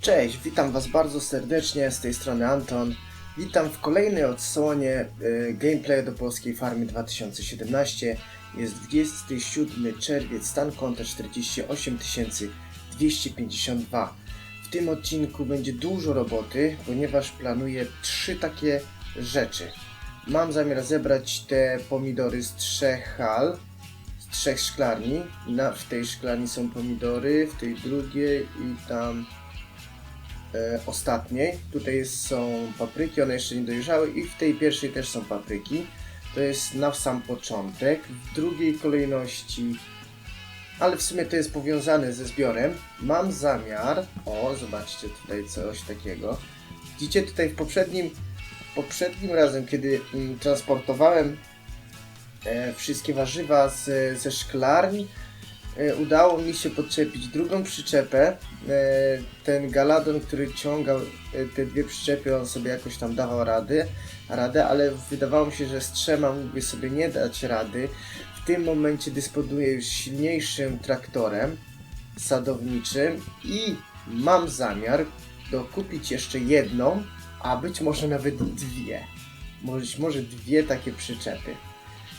Cześć, witam Was bardzo serdecznie, z tej strony Anton. Witam w kolejnej odsłonie y, gameplay do Polskiej Farmy 2017. Jest 27 czerwiec, stan konta 48252. W tym odcinku będzie dużo roboty, ponieważ planuję trzy takie rzeczy. Mam zamiar zebrać te pomidory z trzech hal, z trzech szklarni. Na, w tej szklarni są pomidory, w tej drugiej i tam e, ostatniej. Tutaj są papryki, one jeszcze nie dojrzały i w tej pierwszej też są papryki. To jest na sam początek. W drugiej kolejności, ale w sumie to jest powiązane ze zbiorem, mam zamiar, o zobaczcie tutaj coś takiego. Widzicie tutaj w poprzednim, poprzednim razem, kiedy mm, transportowałem e, wszystkie warzywa z, ze szklarni, e, udało mi się podczepić drugą przyczepę. E, ten galadon, który ciągał e, te dwie przyczepy, on sobie jakoś tam dawał rady, radę, ale wydawało mi się, że z trzema mógłby sobie nie dać rady. W tym momencie dysponuję już silniejszym traktorem sadowniczym i mam zamiar dokupić jeszcze jedną, a być może nawet dwie. Być może dwie takie przyczepy.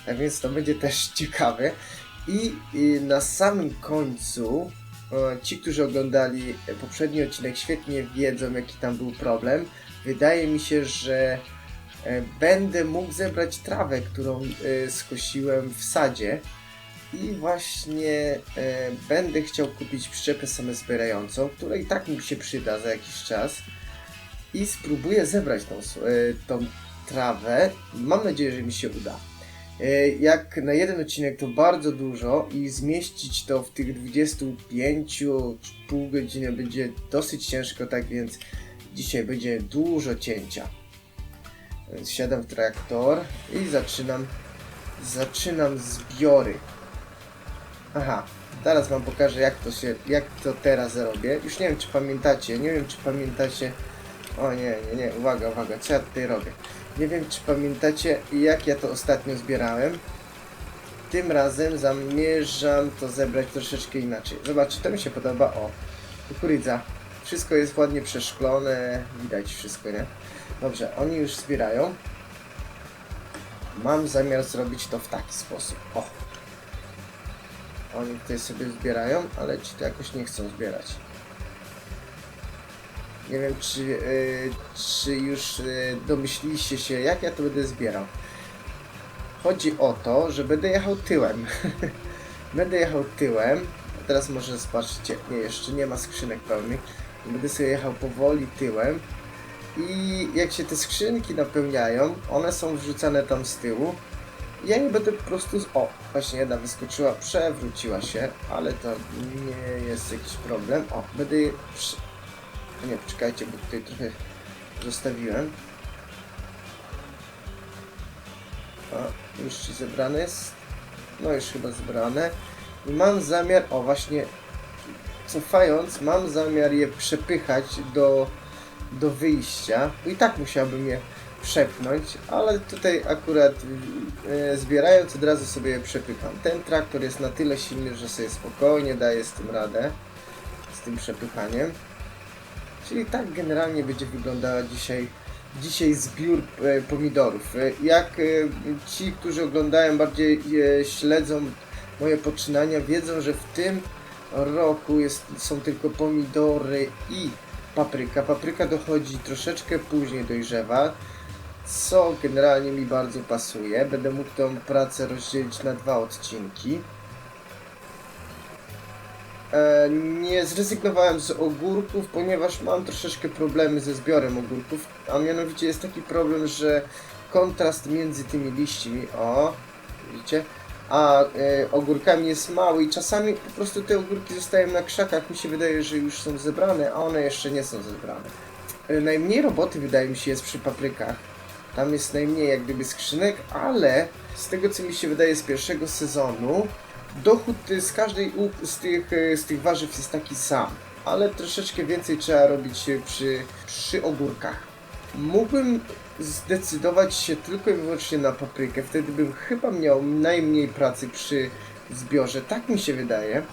Tak więc to będzie też ciekawe. I, i na samym końcu e, ci, którzy oglądali poprzedni odcinek, świetnie wiedzą, jaki tam był problem. Wydaje mi się, że e, będę mógł zebrać trawę, którą e, skosiłem w sadzie. I właśnie będę chciał kupić przyczepę samozbierającą, która i tak mi się przyda za jakiś czas. I spróbuję zebrać tą, tą trawę. Mam nadzieję, że mi się uda. E, Jak na jeden odcinek to bardzo dużo i zmieścić to w tych 25 pół godziny będzie dosyć ciężko, tak więc dzisiaj będzie dużo cięcia. Więc siadam w traktor i zaczynam zaczynam zbiory. Aha, teraz wam pokażę jak to się, jak to teraz robię. Już nie wiem czy pamiętacie, nie wiem czy pamiętacie. O nie, nie, nie, uwaga, uwaga, co ja tutaj robię? Nie wiem czy pamiętacie jak ja to ostatnio zbierałem. Tym razem zamierzam to zebrać troszeczkę inaczej. Zobaczcie, to mi się podoba. O, kukurydza. Wszystko jest ładnie przeszklone, widać wszystko, nie? Dobrze, oni już zbierają. Mam zamiar zrobić to w taki sposób. O, oni tutaj sobie zbierają, ale ci to jakoś nie chcą zbierać. Nie wiem, czy, y, czy już y, domyśliliście się, jak ja to będę zbierał. Chodzi o to, że będę jechał tyłem. będę jechał tyłem. Teraz może zobaczcie, nie, jeszcze nie ma skrzynek pełnych. Będę sobie jechał powoli tyłem. I jak się te skrzynki napełniają, one są wrzucane tam z tyłu. Ja nie będę po prostu. Z... O, właśnie jedna wyskoczyła, przewróciła się, ale to nie jest jakiś problem. O, będę. Nie, poczekajcie, bo tutaj trochę zostawiłem. O, już zebrane jest. No, już chyba zebrane. I mam zamiar. O, właśnie. Cofając, mam zamiar je przepychać do, do wyjścia. I tak musiałbym je przepchnąć, ale tutaj akurat e, zbierając od razu sobie je przepycham. Ten traktor jest na tyle silny, że sobie spokojnie daje z tym radę, z tym przepychaniem. Czyli tak generalnie będzie wyglądała dzisiaj, dzisiaj zbiór e, pomidorów. E, Jak e, ci, którzy oglądają, bardziej śledzą moje poczynania, wiedzą, że w tym roku jest, są tylko pomidory i papryka. Papryka dochodzi troszeczkę później dojrzewa co generalnie mi bardzo pasuje. Będę mógł tą pracę rozdzielić na dwa odcinki. E, nie zrezygnowałem z ogórków, ponieważ mam troszeczkę problemy ze zbiorem ogórków, a mianowicie jest taki problem, że kontrast między tymi liśćmi, o, widzicie, a e, ogórkami jest mały i czasami po prostu te ogórki zostają na krzakach. Mi się wydaje, że już są zebrane, a one jeszcze nie są zebrane. E, najmniej roboty wydaje mi się jest przy paprykach. Tam jest najmniej jak gdyby skrzynek, ale z tego co mi się wydaje z pierwszego sezonu, dochód y, z każdej z tych, y, z tych warzyw jest taki sam. Ale troszeczkę więcej trzeba robić przy, przy ogórkach. Mógłbym zdecydować się tylko i wyłącznie na paprykę, wtedy bym chyba miał najmniej pracy przy zbiorze, tak mi się wydaje.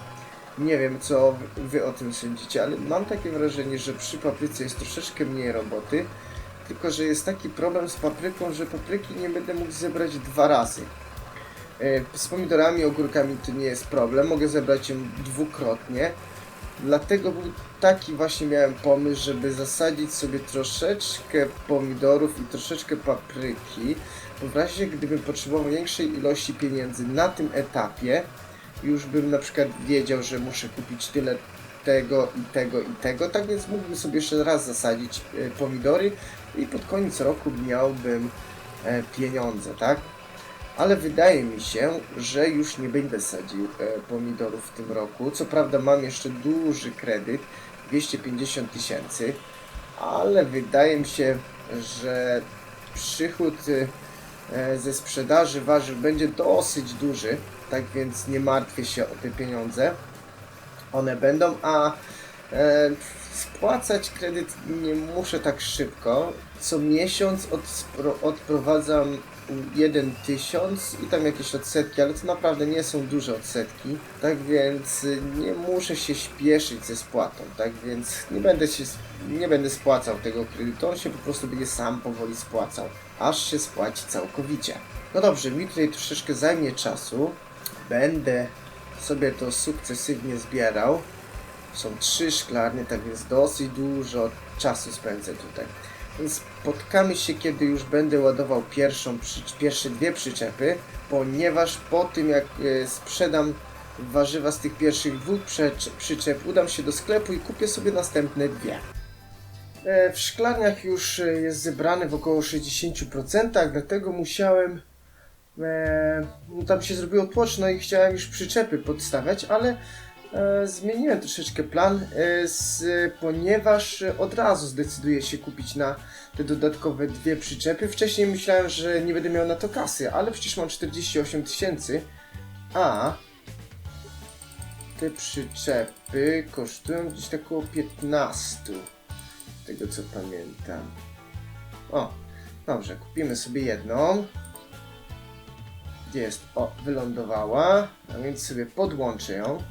Nie wiem, co wy o tym sądzicie, ale mam takie wrażenie, że przy papryce jest troszeczkę mniej roboty, tylko że jest taki problem z papryką, że papryki nie będę mógł zebrać dwa razy. E, Z pomidorami, ogórkami to nie jest problem, mogę zebrać ją dwukrotnie. Dlatego był taki właśnie miałem pomysł, żeby zasadzić sobie troszeczkę pomidorów i troszeczkę papryki. Bo w razie gdybym potrzebował większej ilości pieniędzy na tym etapie, już bym na przykład wiedział, że muszę kupić tyle tego i tego i tego, tak więc mógłbym sobie jeszcze raz zasadzić e, pomidory i pod koniec roku miałbym e, pieniądze, tak? Ale wydaje mi się, że już nie będę sadził e, pomidorów w tym roku. Co prawda mam jeszcze duży kredyt, 250 tysięcy, ale wydaje mi się, że przychód e, ze sprzedaży warzyw będzie dosyć duży, tak więc nie martwię się o te pieniądze. One będą, a e, spłacać kredyt nie muszę tak szybko. Co miesiąc odprowadzam 1 tysiąc i tam jakieś odsetki, ale to naprawdę nie są duże odsetki, tak więc y, nie muszę się śpieszyć ze spłatą, tak więc nie będę się, nie będę spłacał tego kredytu, on się po prostu będzie sam powoli spłacał, aż się spłaci całkowicie. No dobrze, mi tutaj troszeczkę zajmie czasu, będę sobie to sukcesywnie zbierał, są trzy szklarnie, tak więc dosyć dużo czasu spędzę tutaj. Więc spotkamy się, kiedy już będę ładował pierwszą, pierwsze dwie przyczepy, ponieważ po tym jak e, sprzedam warzywa z tych pierwszych dwóch przyczep, udam się do sklepu i kupię sobie następne dwie. E, w szklarniach już e, jest zebrane w około 60%, dlatego musiałem e, no tam się zrobiło tłoczno i chciałem już przyczepy podstawiać, ale zmieniłem troszeczkę plan, e, z, ponieważ e, od razu zdecyduję się kupić na te dodatkowe dwie przyczepy. Wcześniej myślałem, że nie będę miał na to kasy, ale przecież mam 48 tysięcy, a te przyczepy kosztują gdzieś tak około 15, z tego co pamiętam. O, dobrze, kupimy sobie jedną. Gdzie jest? O, wylądowała, a więc sobie podłączę ją.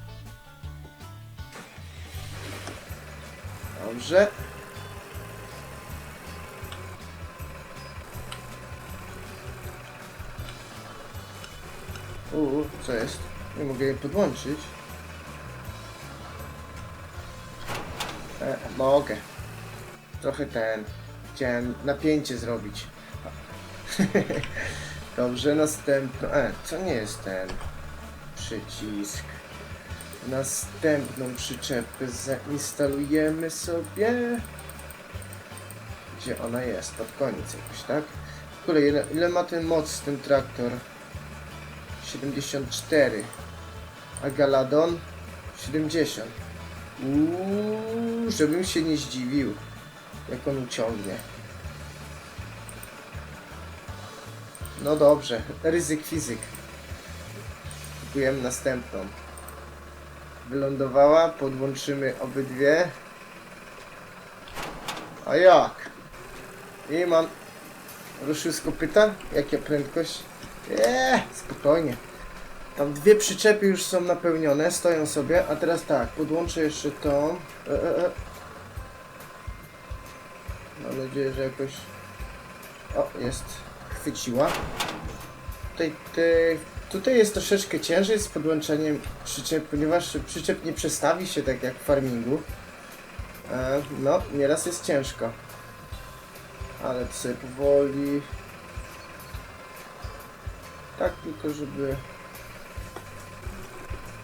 Dobrze. Uuu, co jest? Nie mogę jej podłączyć. E, mogę. Trochę ten. Chciałem napięcie zrobić. Dobrze, następno. E, co nie jest ten przycisk? Następną przyczepę zainstalujemy sobie. Gdzie ona jest? Pod koniec jakoś, tak? Ogóle ile, ile ma ten moc ten traktor? 74. A Galadon 70. Uuu, żebym się nie zdziwił, jak on uciągnie. No dobrze, ryzyk fizyk. Kupujemy następną. Wylądowała, podłączymy obydwie. A jak? I mam... Ruszył z kopyta? Jaka prędkość? Eee, spokojnie. Tam dwie przyczepy już są napełnione, stoją sobie, a teraz tak, podłączę jeszcze tą. E, e, e. Mam nadzieję, że jakoś... O, jest. Chwyciła. Tutaj, te, tutaj jest troszeczkę ciężej z podłączeniem przyczep, ponieważ przyczep nie przestawi się tak jak w farmingu. E, no, nieraz jest ciężko. Ale to sobie powoli... Tak, tylko żeby...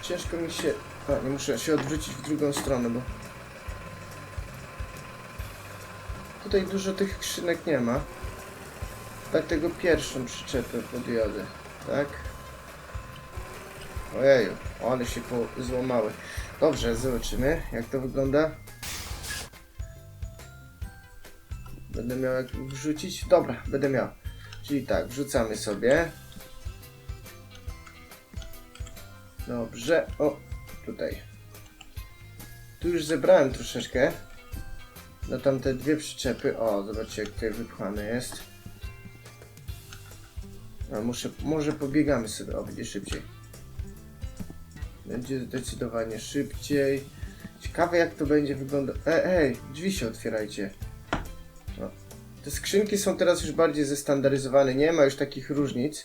Ciężko mi się... A, nie muszę się odwrócić w drugą stronę, bo... Tutaj dużo tych skrzynek nie ma. Dlatego pierwszą przyczepę podjadę, tak? Ojeju, ale się złamały. Dobrze, zobaczymy jak to wygląda. Będę miał jak wrzucić? Dobra, będę miał. Czyli tak, wrzucamy sobie. Dobrze, o, tutaj. Tu już zebrałem troszeczkę. Na tamte dwie przyczepy. O, zobaczcie jak tutaj wypchane jest. Muszę, może pobiegamy sobie, o, będzie szybciej. Będzie zdecydowanie szybciej. Ciekawe jak to będzie wyglądać. Ej, ej, drzwi się otwierajcie. No. Te skrzynki są teraz już bardziej zestandaryzowane, nie ma już takich różnic.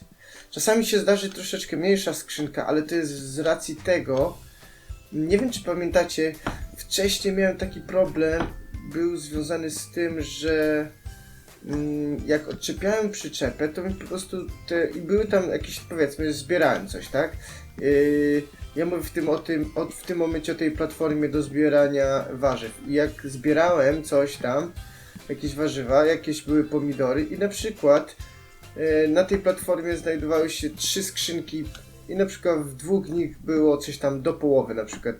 Czasami się zdarzy troszeczkę mniejsza skrzynka, ale to jest z racji tego, nie wiem czy pamiętacie, wcześniej miałem taki problem, był związany z tym, że mm, jak odczepiałem przyczepę, to mi po prostu te, i były tam jakieś, powiedzmy, zbierałem coś, tak? Yy, ja mówię w tym, o tym, o, w tym momencie o tej platformie do zbierania warzyw. I jak zbierałem coś tam, jakieś warzywa, jakieś były pomidory i na przykład e, na tej platformie znajdowały się trzy skrzynki i na przykład w dwóch nich było coś tam do połowy na przykład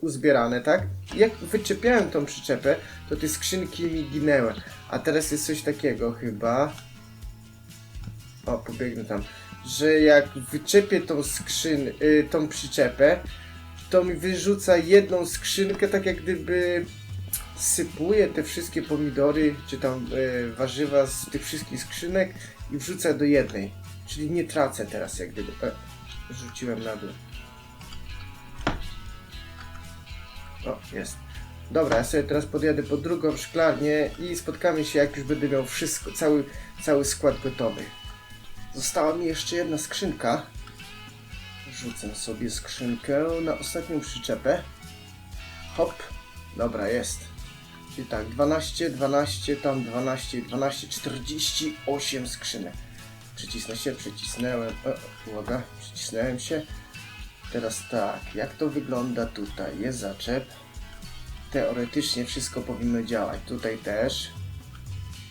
uzbierane, tak? I jak wyczepiałem tą przyczepę, to te skrzynki mi ginęły. A teraz jest coś takiego chyba. O, pobiegnę tam. Że jak wyczepię tą skrzyn, y, tą przyczepę, to mi wyrzuca jedną skrzynkę, tak jak gdyby sypuje te wszystkie pomidory, czy tam e, warzywa z tych wszystkich skrzynek i wrzuca do jednej. Czyli nie tracę teraz jak gdyby. E, rzuciłem na dół. O, jest. Dobra, ja sobie teraz podjadę po drugą szklarnię i spotkamy się jak już będę miał wszystko, cały, cały skład gotowy. Została mi jeszcze jedna skrzynka. Rzucę sobie skrzynkę na ostatnią przyczepę. Hop. Dobra, jest. Czyli tak, 12, 12, tam 12, 12, 48 skrzynek. Przycisnę się, przycisnęłem. O, uwaga, przycisnąłem się. Teraz tak, jak to wygląda tutaj? Jest zaczep. Teoretycznie wszystko powinno działać. Tutaj też.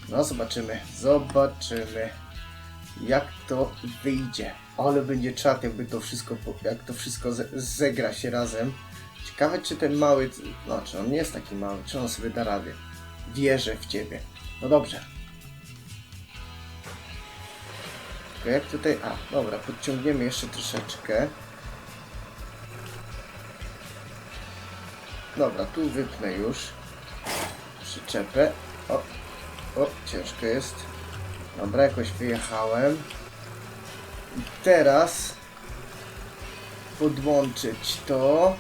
No, zobaczymy. Zobaczymy. Jak to wyjdzie. Ale będzie czat, jakby to wszystko, jak to wszystko ze- zegra się razem. Ciekawe, czy ten mały, no, czy on nie jest taki mały, czy on sobie da radę. Wierzę w ciebie. No dobrze. Tylko jak tutaj, a, dobra, podciągniemy jeszcze troszeczkę. Dobra, tu wypnę już przyczepę. O, o, ciężko jest. Dobra, jakoś wyjechałem. I teraz podłączyć to.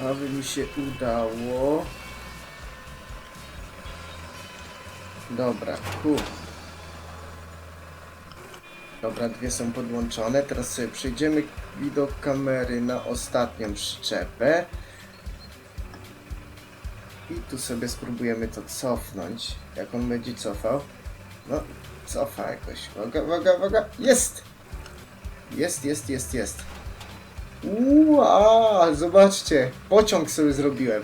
Aby mi się udało. Dobra, ku. Dobra, dwie są podłączone. Teraz sobie przejdziemy widok kamery na ostatnią przyczepę. Tu sobie spróbujemy to cofnąć. Jak on będzie cofał. No, cofa jakoś. Uwaga, uwaga, uwaga. Jest! Jest, jest, jest, jest. Ua, zobaczcie, pociąg sobie zrobiłem.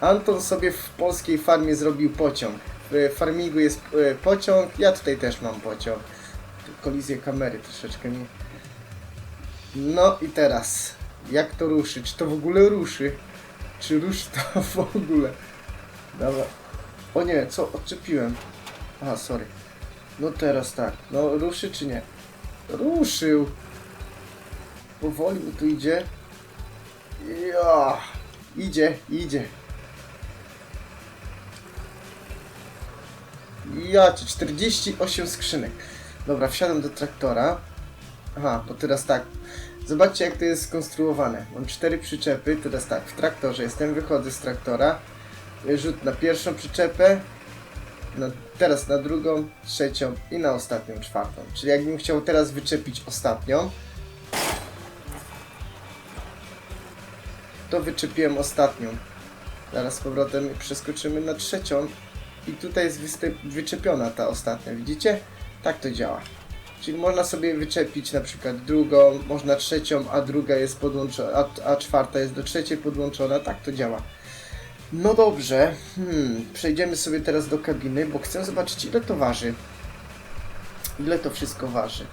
Anton sobie w polskiej farmie zrobił pociąg. W farmingu jest e, pociąg, ja tutaj też mam pociąg. Kolizję kamery troszeczkę mi. No i teraz, jak to ruszy? Czy to w ogóle ruszy? Czy ruszy to w ogóle? Dobra. O nie, co? Odczepiłem. Aha, sorry. No teraz tak. No ruszy czy nie? Ruszył. Powoli mi tu idzie. Ja. Idzie, idzie. Ja cię, 48 skrzynek. Dobra, wsiadam do traktora. Aha, to teraz tak. Zobaczcie jak to jest skonstruowane. Mam cztery przyczepy, teraz tak, w traktorze jestem, wychodzę z traktora. Rzut na pierwszą przyczepę, na, teraz na drugą, trzecią i na ostatnią, czwartą. Czyli jakbym chciał teraz wyczepić ostatnią, to wyczepiłem ostatnią. Zaraz z powrotem przeskoczymy na trzecią i tutaj jest wyczepiona ta ostatnia, widzicie? Tak to działa. Czyli można sobie wyczepić na przykład drugą, można trzecią, a druga jest podłączona, a, a czwarta jest do trzeciej podłączona, tak to działa. No dobrze, hmm, przejdziemy sobie teraz do kabiny, bo chcę zobaczyć ile to waży. Ile to wszystko waży.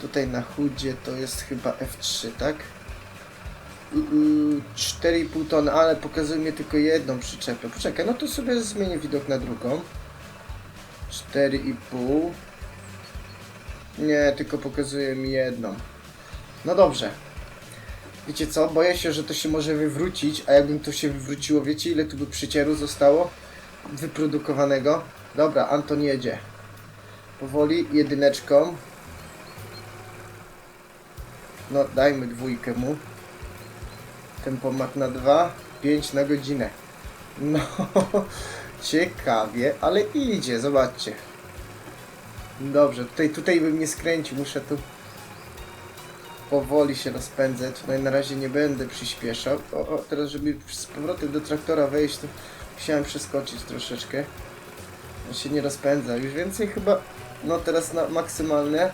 Tutaj na chudzie to jest chyba F3, tak? Yy, 4,5 tony, ale pokazuje mi tylko jedną przyczepę. Poczekaj, no to sobie zmienię widok na drugą. 4,5. Nie, tylko pokazuje mi jedną. No dobrze. Wiecie co? Boję się, że to się może wywrócić, a jakbym to się wywróciło, wiecie ile tu by przycieru zostało? Wyprodukowanego. Dobra, Anton jedzie. Powoli, jedyneczką. No, dajmy dwójkę mu. Tempomat na 2, 5 na godzinę. No, ciekawie, ale idzie, zobaczcie. Dobrze, tutaj, tutaj bym nie skręcił, muszę tu powoli się rozpędzać. No i na razie nie będę przyspieszał. O, o, teraz żeby z powrotem do traktora wejść, to musiałem przeskoczyć troszeczkę. On się nie rozpędza. Już więcej chyba, no teraz na maksymalne.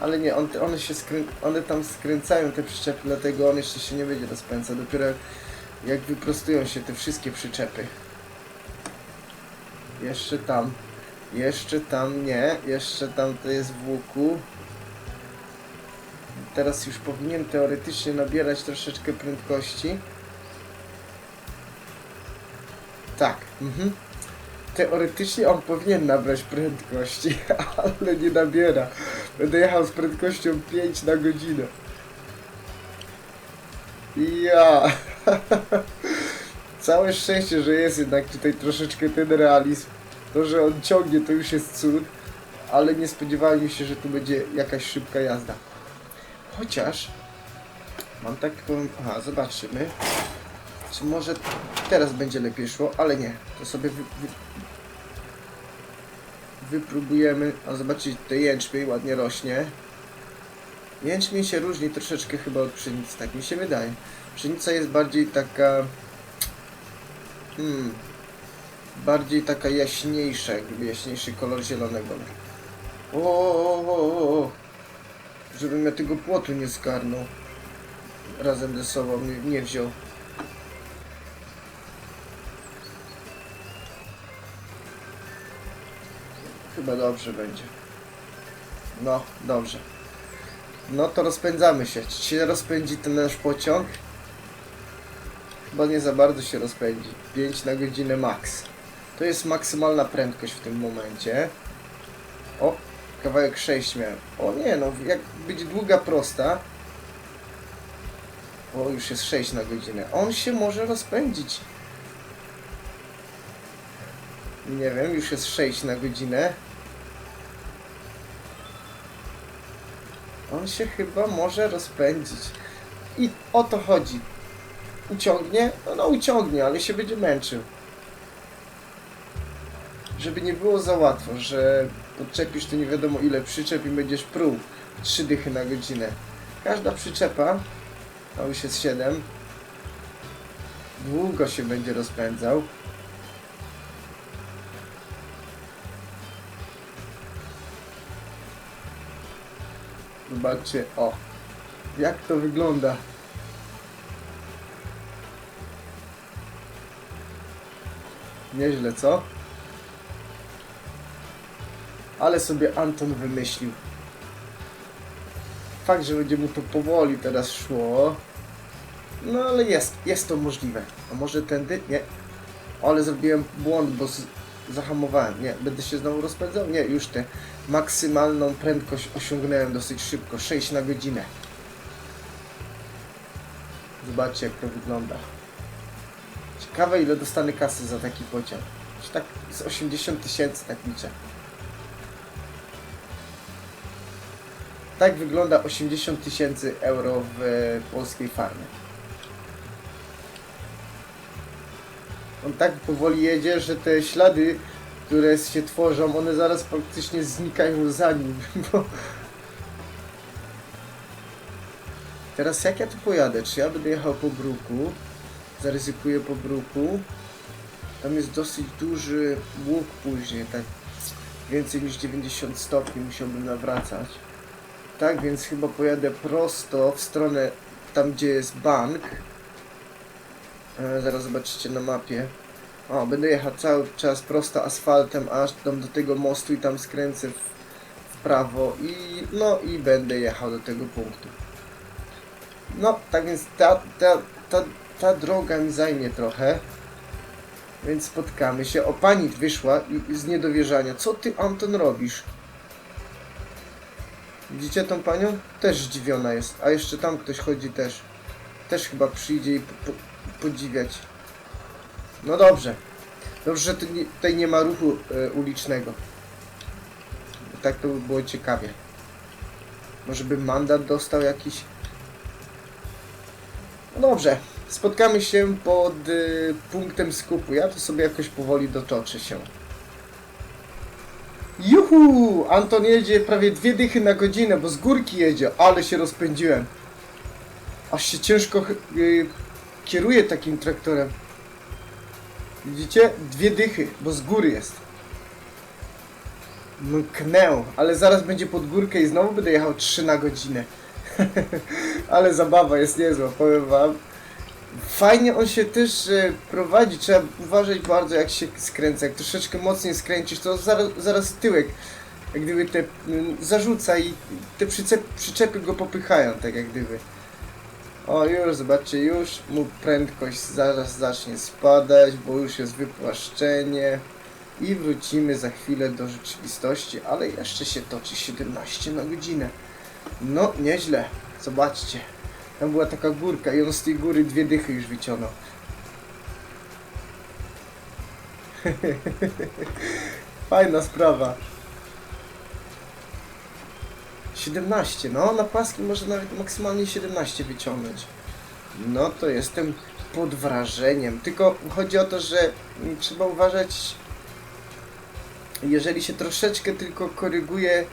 Ale nie, on, one się skrę... one tam skręcają te przyczepy, dlatego on jeszcze się nie będzie rozpędzał. Dopiero jak wyprostują się te wszystkie przyczepy. Jeszcze tam. Jeszcze tam nie. Jeszcze tam to jest w łuku. Teraz już powinien teoretycznie nabierać troszeczkę prędkości. Tak. Mhm. Teoretycznie on powinien nabrać prędkości, ale nie nabiera. Będę jechał z prędkością 5 na godzinę. Ja. Całe szczęście, że jest jednak tutaj troszeczkę ten realizm. To, że on ciągnie, to już jest cud. Ale nie spodziewałem się, że tu będzie jakaś szybka jazda. Chociaż mam taką. Aha, zobaczymy. Czy może teraz będzie lepiej szło, ale nie. To sobie wy, wy, wypróbujemy. A zobaczcie, tutaj jęczmień ładnie rośnie. Jęczmień się różni troszeczkę chyba od pszenicy, tak mi się wydaje. Pszenica jest bardziej taka. Hmm. Bardziej taka jaśniejsza, jakby jaśniejszy kolor zielonego. O. Żebym ja tego płotu nie zgarnął. Razem ze sobą nie, nie wziął. Chyba dobrze będzie. No, dobrze. No to rozpędzamy się. Czy się rozpędzi ten nasz pociąg? Chyba nie za bardzo się rozpędzi. 5 na godzinę max. To jest maksymalna prędkość w tym momencie. O, kawałek 6 miałem. O nie, no jak być długa prosta. O, już jest 6 na godzinę. On się może rozpędzić. Nie wiem, już jest 6 na godzinę. On się chyba może rozpędzić. I o to chodzi. Uciągnie? No, no uciągnie, ale się będzie męczył. Żeby nie było za łatwo, że podczepisz tu nie wiadomo ile przyczep i będziesz pruł. Trzy dychy na godzinę. Każda przyczepa, a już jest 7, długo się będzie rozpędzał. Zobaczcie, o, jak to wygląda. Nieźle, co? Ale sobie Anton wymyślił. Fakt, że będzie mu to powoli teraz szło. No ale jest, jest to możliwe. A może tędy? Nie. Ale zrobiłem błąd, bo zahamowałem. Nie, będę się znowu rozpędzał? Nie, już tę maksymalną prędkość osiągnąłem dosyć szybko. 6 na godzinę. Zobaczcie jak to wygląda. Ciekawe ile dostanę kasy za taki pociąg. Tak z 80 tysięcy tak liczę. Tak wygląda 80 tysięcy euro w e, polskiej farmie. On tak powoli jedzie, że te ślady, które się tworzą, one zaraz praktycznie znikają za nim, bo... Teraz jak ja tu pojadę? Czy ja będę jechał po bruku? Zaryzykuję po bruku. Tam jest dosyć duży łuk później, tak więcej niż 90 stopni musiałbym nawracać. Tak, więc chyba pojadę prosto w stronę tam, gdzie jest bank. E, zaraz zobaczycie na mapie. O, będę jechał cały czas prosto asfaltem, aż tam do tego mostu i tam skręcę w, w prawo i no i będę jechał do tego punktu. No, tak więc ta, ta, ta, ta droga mi zajmie trochę. Więc spotkamy się. O, pani wyszła i- z niedowierzania. Co ty, Anton, robisz? Widzicie tą panią? Też zdziwiona jest. A jeszcze tam ktoś chodzi też. Też chyba przyjdzie i po, po, podziwiać. No dobrze. Dobrze, że tutaj nie ma ruchu e, ulicznego. Tak to by było ciekawie. Może by mandat dostał jakiś. No dobrze, spotkamy się pod y, punktem skupu. Ja tu sobie jakoś powoli dotoczę się. Juhu! Anton jedzie prawie dwie dychy na godzinę, bo z górki jedzie, ale się rozpędziłem. Aż się ciężko ch- y, kieruje takim traktorem. Widzicie? Dwie dychy, bo z góry jest. Mknę, ale zaraz będzie pod górkę i znowu będę jechał 3 na godzinę. ale zabawa jest niezła, powiem wam. Fajnie on się też e, prowadzi, trzeba uważać bardzo jak się skręca. Jak troszeczkę mocniej skręcisz, to zaraz, zaraz tyłek jak gdyby te mm, zarzuca i te przyczep, przyczepy go popychają, tak jak gdyby. O, już, zobaczcie, już mu prędkość zaraz zacznie spadać, bo już jest wypłaszczenie. I wrócimy za chwilę do rzeczywistości, ale jeszcze się toczy 17 na godzinę. No, nieźle. Zobaczcie. Tam była taka górka i on z tej góry dwie dychy już wyciągnął. Fajna sprawa. 17, no na płaski może nawet maksymalnie 17 wyciągnąć. No to jestem pod wrażeniem. Tylko chodzi o to, że trzeba uważać, jeżeli się troszeczkę tylko koryguje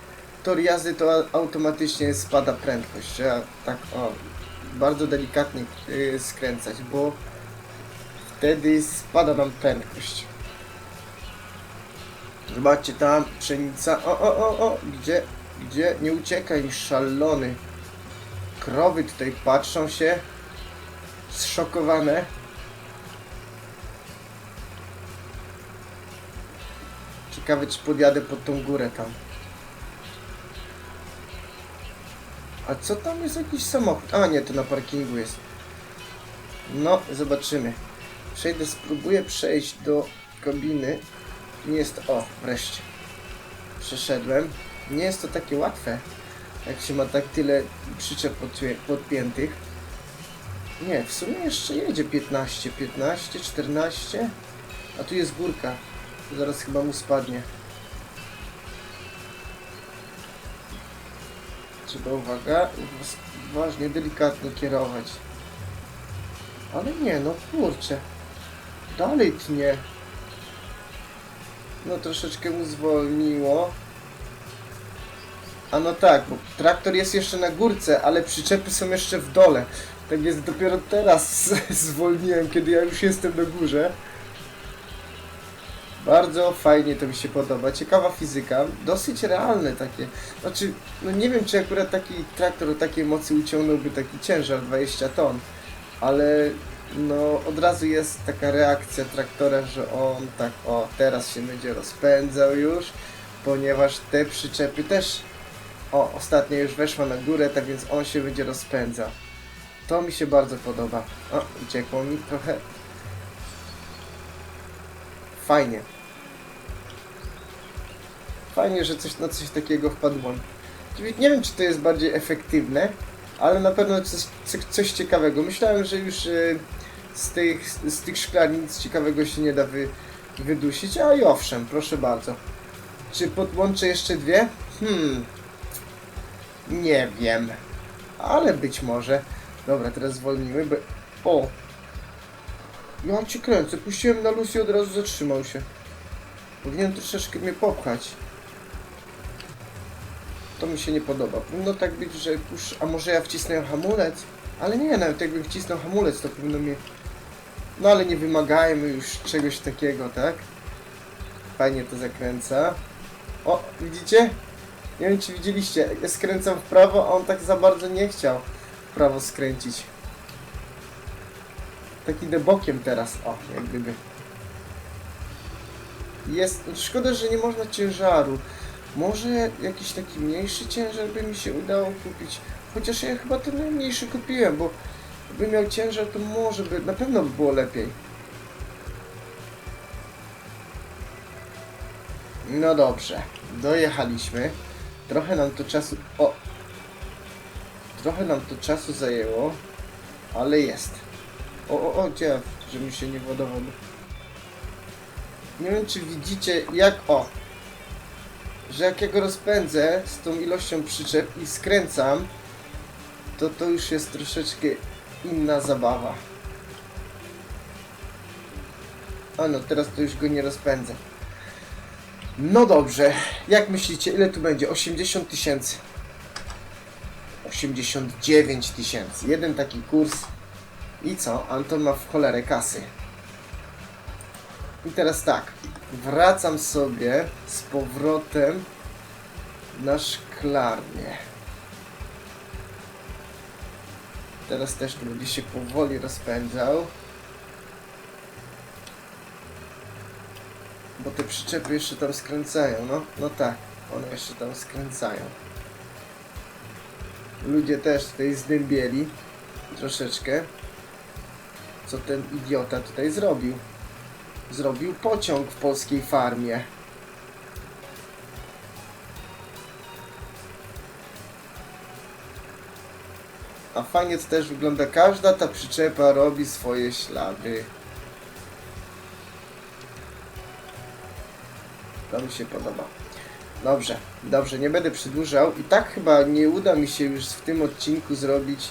tor jazdy, to automatycznie spada prędkość. Trzeba tak o, bardzo delikatnie y, skręcać, bo wtedy spada nam prędkość. Zobaczcie tam, pszenica. O, o, o, o, gdzie, gdzie? Nie uciekaj, szalony. Krowy tutaj patrzą się. Zszokowane. Ciekawe, czy podjadę pod tą górę tam. A co tam jest jakiś samochód? A nie, to na parkingu jest. No, zobaczymy. Przejdę, spróbuję przejść do kabiny. Nie jest to... O, wreszcie. Przeszedłem. Nie jest to takie łatwe, jak się ma tak tyle przyczep podpię- podpiętych. Nie, w sumie jeszcze jedzie 15, 15, 14. A tu jest górka. Zaraz chyba mu spadnie. Trzeba uwaga, uważnie, delikatnie kierować. Ale nie, no kurczę. Dalej tnie. No troszeczkę mu zwolniło. A no tak, bo traktor jest jeszcze na górce, ale przyczepy są jeszcze w dole. Tak więc dopiero teraz zwolniłem, kiedy ja już jestem na górze. Bardzo fajnie to mi się podoba. Ciekawa fizyka. Dosyć realne takie. Znaczy, no nie wiem, czy akurat taki traktor o takiej mocy uciągnąłby taki ciężar 20 ton. Ale no od razu jest taka reakcja traktora, że on tak o teraz się będzie rozpędzał już, ponieważ te przyczepy też o ostatnio już weszła na górę, tak więc on się będzie rozpędzał. To mi się bardzo podoba. O, uciekło mi trochę. Fajnie. Fajnie, że coś na coś takiego. Czyli Nie wiem, czy to jest bardziej efektywne, ale na pewno coś, coś, ciekawego. Myślałem, że już e, z tych, z tych nic ciekawego się nie da wy, wydusić, a i owszem, proszę bardzo. Czy podłączę jeszcze dwie? Hmm. Nie wiem. Ale być może. Dobra, teraz zwolnimy, bo... O! Ja cię kręcę. Puściłem na luz i od razu zatrzymał się. Powinien troszeczkę mnie popchać. To mi się nie podoba. Powinno tak być, że pusz... A może ja wcisnę hamulec? Ale nie, nawet jakbym wcisnął hamulec, to powinno mnie... No ale nie wymagajmy już czegoś takiego, tak? Fajnie to zakręca. O, widzicie? Nie wiem, czy widzieliście. Ja skręcam w prawo, a on tak za bardzo nie chciał w prawo skręcić. Tak idę bokiem teraz. O, jak gdyby. Jest... Szkoda, że nie można ciężaru. Może jakiś taki mniejszy ciężar by mi się udało kupić. Chociaż ja chyba ten najmniejszy kupiłem, bo gdybym miał ciężar, to może by... Na pewno by było lepiej. No dobrze. Dojechaliśmy. Trochę nam to czasu... O! Trochę nam to czasu zajęło, ale jest. O, o, o, gdzie? Mi się nie władował. Nie wiem, czy widzicie, jak... O! Że jak ja go rozpędzę z tą ilością przyczep i skręcam, to to już jest troszeczkę inna zabawa. A no, teraz to już go nie rozpędzę. No dobrze, jak myślicie, ile tu będzie? 80 tysięcy. 89 tysięcy. Jeden taki kurs. I co? Anton ma w cholerę kasy. I teraz tak. Wracam sobie z powrotem na szklarnię. Teraz też będzie się powoli rozpędzał. Bo te przyczepy jeszcze tam skręcają, no. No tak, one jeszcze tam skręcają. Ludzie też tutaj zdębieli troszeczkę. Co ten idiota tutaj zrobił? Zrobił pociąg w polskiej farmie. A fajnie to też wygląda. Każda ta przyczepa robi swoje ślady. To mi się podoba. Dobrze, dobrze, nie będę przedłużał. I tak chyba nie uda mi się już w tym odcinku zrobić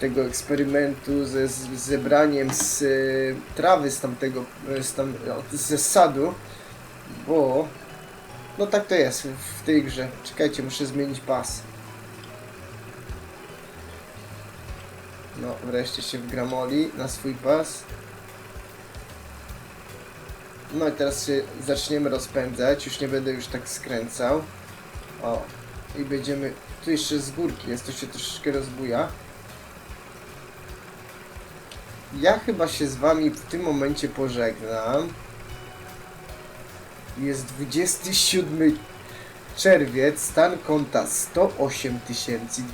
tego eksperymentu ze zebraniem z y, trawy z tamtego, y, z tam, o, ze sadu, bo no tak to jest w tej grze. Czekajcie, muszę zmienić pas. No, wreszcie się wgramoli na swój pas. No i teraz się zaczniemy rozpędzać, już nie będę już tak skręcał. O, i będziemy... Tu jeszcze z górki jest, to się troszeczkę rozbuja. Ja chyba się z wami w tym momencie pożegnam. Jest 27 czerwiec, stan konta 108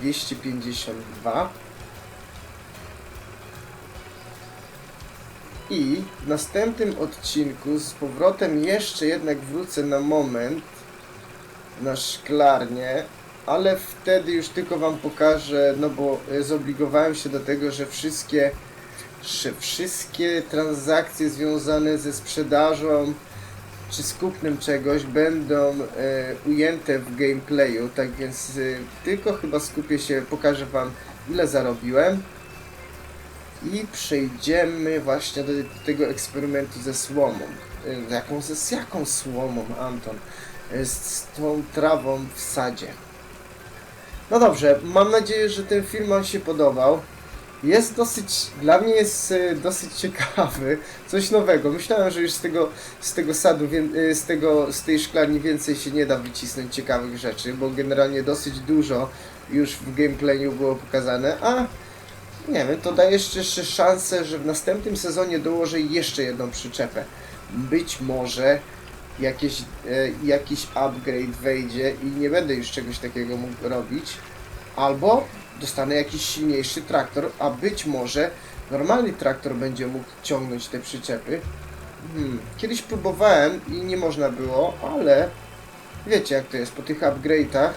252. I w następnym odcinku z powrotem jeszcze jednak wrócę na moment na szklarnię, ale wtedy już tylko wam pokażę, no bo e, zobligowałem się do tego, że wszystkie, że wszystkie transakcje związane ze sprzedażą czy z kupnem czegoś będą e, ujęte w gameplayu, tak więc e, tylko chyba skupię się, pokażę wam ile zarobiłem i przejdziemy właśnie do tego eksperymentu ze słomą. Z jaką, z jaką słomą, Anton? Y, Z, z tą trawą w sadzie. No dobrze, mam nadzieję, że ten film Wam się podobał. Jest dosyć, dla mnie jest y, dosyć ciekawy, coś nowego. Myślałem, że już z tego, z tego sadu, y, z, tego, z tej szklarni więcej się nie da wycisnąć ciekawych rzeczy, bo generalnie dosyć dużo już w gameplayu było pokazane, a nie wiem, to daje jeszcze, jeszcze szansę, że w następnym sezonie dołożę jeszcze jedną przyczepę. Być może jakieś, e, jakiś upgrade wejdzie i nie będę już czegoś takiego mógł robić. Albo dostanę jakiś silniejszy traktor, a być może normalny traktor będzie mógł ciągnąć te przyczepy. Hmm, kiedyś próbowałem i nie można było, ale wiecie jak to jest po tych upgrade'ach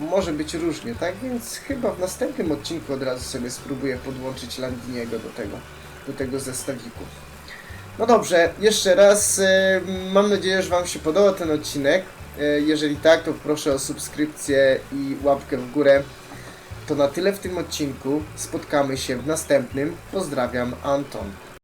może być różnie, tak? Więc chyba w następnym odcinku od razu sobie spróbuję podłączyć Landiniego do tego, do tego zestawiku. No dobrze, jeszcze raz e, mam nadzieję, że Wam się podoba ten odcinek. E, jeżeli tak, to proszę o subskrypcję i łapkę w górę. To na tyle w tym odcinku. Spotkamy się w następnym. Pozdrawiam, Anton.